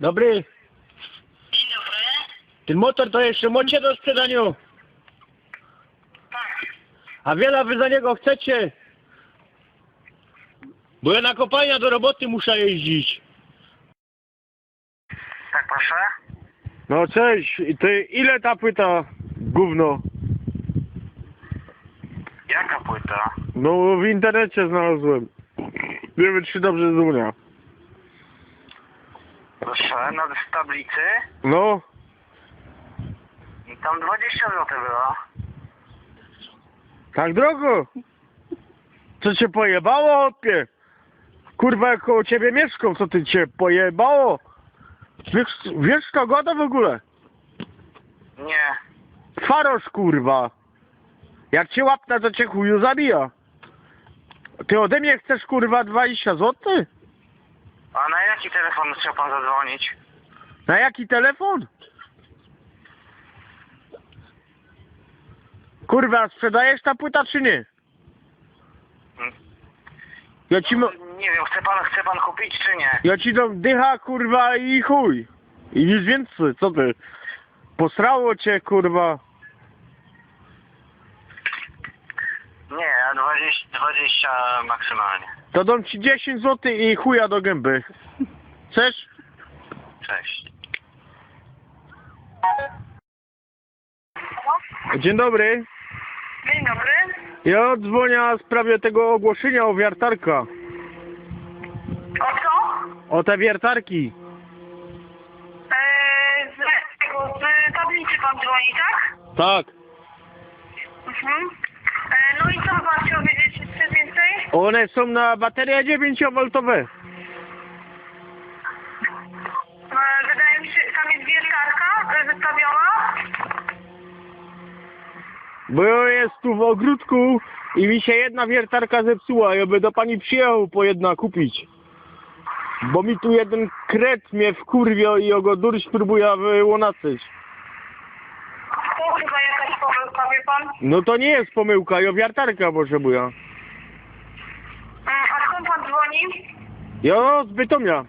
Dobry. Dzień dobry. Ten motor to jeszcze macie do sprzedania. Tak. A wiele wy za niego chcecie? Bo ja na kopalnia do roboty muszę jeździć. Tak, proszę. No cześć, I ty ile ta płyta gówno? Jaka płyta? No w internecie znalazłem. Nie wiem czy dobrze zumia. Proszę, no z tablicy. No, I tam 20 zł było. tak drogo. Co cię pojebało, opie? Kurwa, jak koło ciebie mieszkam, co ty cię pojebało? Wiesz, wiesz kto goda w ogóle? Nie. Twaroż, kurwa. Jak cię łapna, to cię chuju zabija. Ty ode mnie chcesz, kurwa, 20 zł? A na jaki telefon chciał pan zadzwonić? Na jaki telefon? Kurwa, sprzedajesz ta płyta, czy nie? Hmm. Ja ci, mo- Nie wiem, chce pan, chce pan kupić czy nie? ja ci dam dycha, kurwa, i chuj. I nic więcej, co ty? Posrało cię, kurwa. Nie, a 20, 20 maksymalnie. To dam ci 10 zł i chuja do gęby. Chcesz? Cześć. Dzień dobry. Dzień dobry. Ja dzwonię w sprawie tego ogłoszenia o wiertarka. O co? O te wiertarki. Eee, z, tego, z tablicy pan dzwoni, tak? Tak. Mhm. Eee, no i co by pan chciał wiedzieć jeszcze więcej? One są na baterie 9V. Eee, wydaje mi się, tam jest wiertarka e, wystawiona. Bo ja jest tu w ogródku i mi się jedna wiertarka zepsuła. Ja by do pani przyjechał po jedna kupić. Bo mi tu jeden kret mnie wkurwio i go durś próbuje wyłonacyć. Kurwa, jakaś pomyłka, wie pan? No to nie jest pomyłka, ja wiertarka potrzebuję. Skąd pan dzwoni? Ja z Bytomia.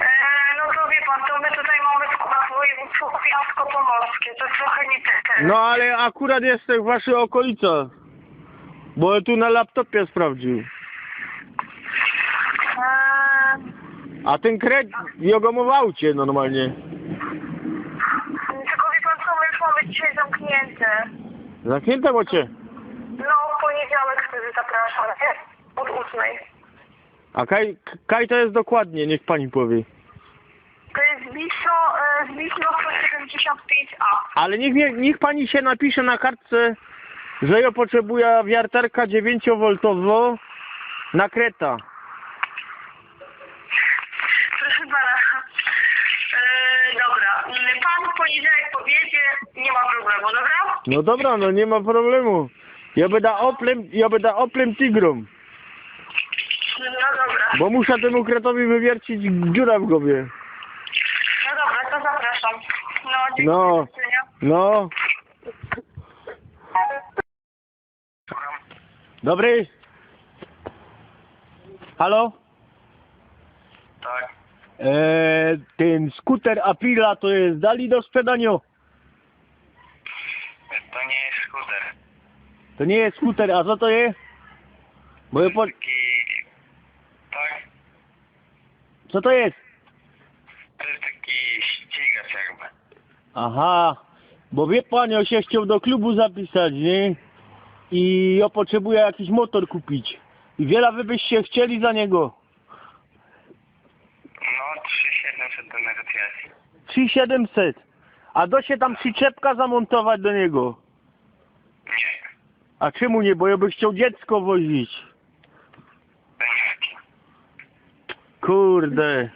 Eee, no to wie pan, to my tutaj mamy skład województwo kujawsko-pomorskie, to trochę nie. No ale akurat jestem w waszej okolicy. Bo ja tu na laptopie sprawdził. Eee, A ten kret, ja go mam w aucie normalnie. tylko wie pan co, my już mamy dzisiaj zamknięte. Zamknięte macie. No, w poniedziałek wtedy zapraszam, nie? Ósmej. A kaj, kaj to jest dokładnie, niech pani powie. To jest Biszo, e, z Biszo 175A. Ale niech, mnie- niech pani się napisze na kartce, że ja potrzebuję wiertarka 9V na kreta. Proszę pana. E, dobra, Mm, pan w poniedziałek powiedzie, nie ma problemu, dobra? No dobra, no nie ma problemu. Ja będę oplem, ja będę oplem tigrom, No dobra. bo muszę temu kretowi wywiercić dziura w głowie. No dobra, to zapraszam. No, dziękuję. No. do widzenia. No, dobry. Halo? Tak. Eee, ten skuter Aprila to jest dali do sprzedania. To nie jest skuter. To nie jest skuter, a co to jest? Bo ja po... Taki... Tak? Co to jest? To jest taki ścigacz jakby. Aha, bo wie pan, ja się chciał do klubu zapisać, nie? I ja potrzebuję jakiś motor kupić. I wiele wy byście chcieli za niego. No, 3700 do negocjacji. 3700. A do się tam przyczepka zamontować do niego. Nie. A czemu nie? Bo ja bym chciał dziecko wozić. Będzie. Kurde.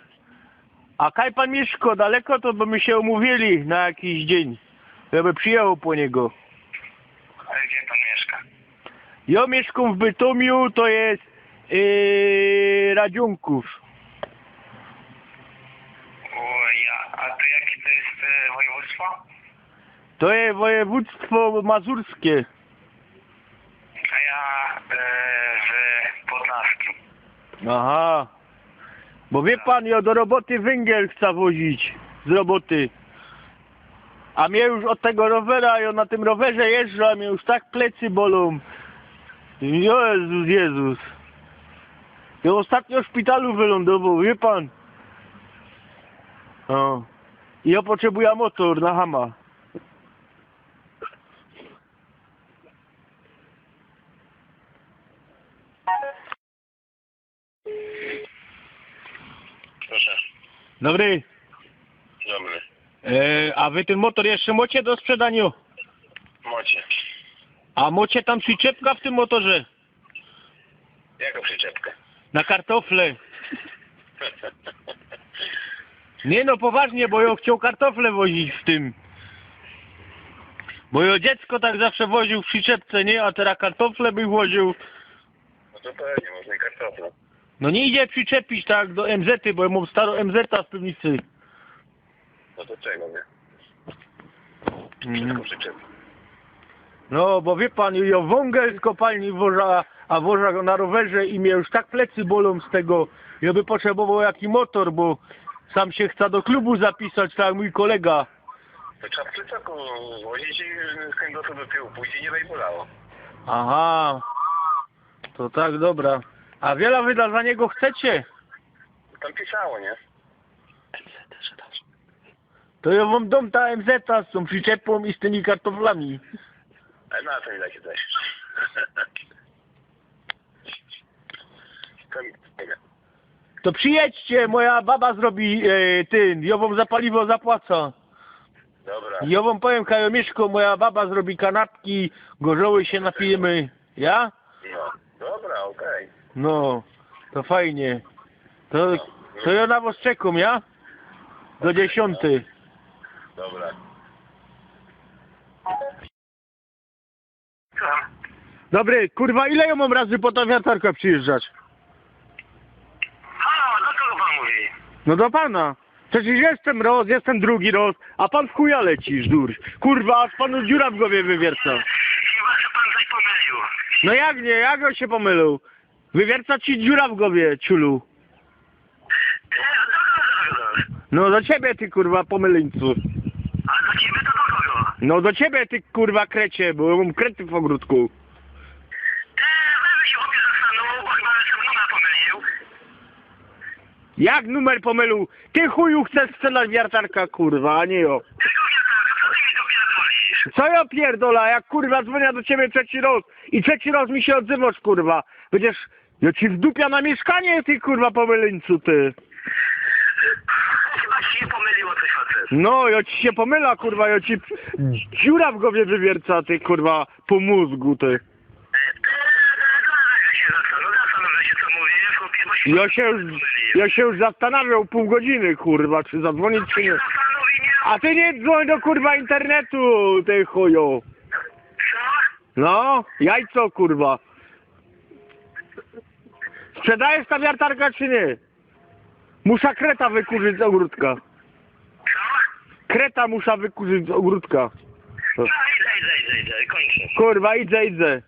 A kaj pan mieszka daleko, to by my się umówili na jakiś dzień. Ja by przyjechał po niego. Ale gdzie pan mieszka? Ja mieszkam w Bytomiu, to jest yy, Radziunków. O ja. A to jakie to jest e, województwo? To jest województwo mazurskie. A ja e, w Podlaskim. Aha. Bo wie pan, ja do roboty węgiel chcę wozić. Z roboty. A mnie już od tego rowera, ja na tym rowerze jeżdżę, a mnie już tak plecy bolą. Jezus, Jezus. Ja ostatnio w szpitalu wylądował, wie pan. O. I ja potrzebuję motor na hama. Proszę. Dobry. Dobry. E, a wy ten motor jeszcze macie do sprzedania? Mocie. A macie tam przyczepka w tym motorze? Jaką przyczepkę? Na kartofle. Nie no, poważnie, bo ja chciał kartofle wozić w tym. Bo ja dziecko tak zawsze woził w przyczepce, nie? A teraz kartofle by woził. No to pewnie, można i kartofla. No nie idzie przyczepić tak do MZ, bo ja mam starą MZ w piwnicy. No to czego, nie? Mm. Wszystko przyczep. No, bo wie pan, ja wągel z kopalni woża, a woża go na rowerze i mnie już tak plecy bolą z tego. Ja by potrzebował jaki motor, bo sam się chce do klubu zapisać, tak jak mój kolega. To trzeba w plecaku wozić i z kręgosłup do tyłu później nie będzie bolało. Aha, to tak, dobra. A wiele wyda za niego chcecie? Tam pisało, nie? To ja wam dom ta MZ z tą przyczepą i z tymi kartoflami. A na co mi dacie coś? To. To przyjedźcie, moja baba zrobi e, ja wam za paliwo zapłaca. Dobra. Ja wam powiem, Kajomieszko, moja baba zrobi kanapki, gorzoły się napijemy. Ja? No. Dobra, okej. No, to fajnie. To, to ja na was czekam, ja? Do dziesiąty. Dobra. Dobry, kurwa, ile ja mam razy po ta wiatarka przyjeżdżać? Halo, do kogo pan mówi? No do pana. Przecież jestem roz, jestem drugi roz, a pan w chuja lecisz. Kurwa, aż panu dziura w głowie wywierca. Chyba się pan coś pomylił. No jak nie, jak on się pomylił? Wywierca ci dziura w głowie, ciulu. No do ciebie, ty kurwa, pomyleńcu. A do ciebie to do kogo? No do ciebie, ty kurwa, krecie, bo ja mam krety w ogródku. Te, weźmy się chłopie zastanął, chyba się numer pomylił. Jak numer pomylił? Ty chuju chcesz sprzedać wiertarka, kurwa, a nie jo. Co ty mi? Co ja pierdola, jak kurwa dzwonię do ciebie trzeci raz i trzeci raz mi się odzywasz, kurwa. Będziesz, ja ci wdupia na mieszkanie, ty kurwa, pomyleńcu, ty. Chyba ci się pomyliło coś facet. No, ja ci się pomyla, kurwa, ja ci dziura w głowie wywierca, ty kurwa, po mózgu, ty. się Ja się już, ja się już zastanawiał pół godziny, kurwa, czy zadzwonić, czy nie... A ty nie dzwoń do kurwa internetu, ty chuju. Co? No, jajco, kurwa. Sprzedajesz ta wiertarka, czy nie? Muszę kreta wykurzyć z ogródka. Kreta muszę wykurzyć z ogródka. No idę, idę, idę, idę, kończę. Kurwa, idę, idę.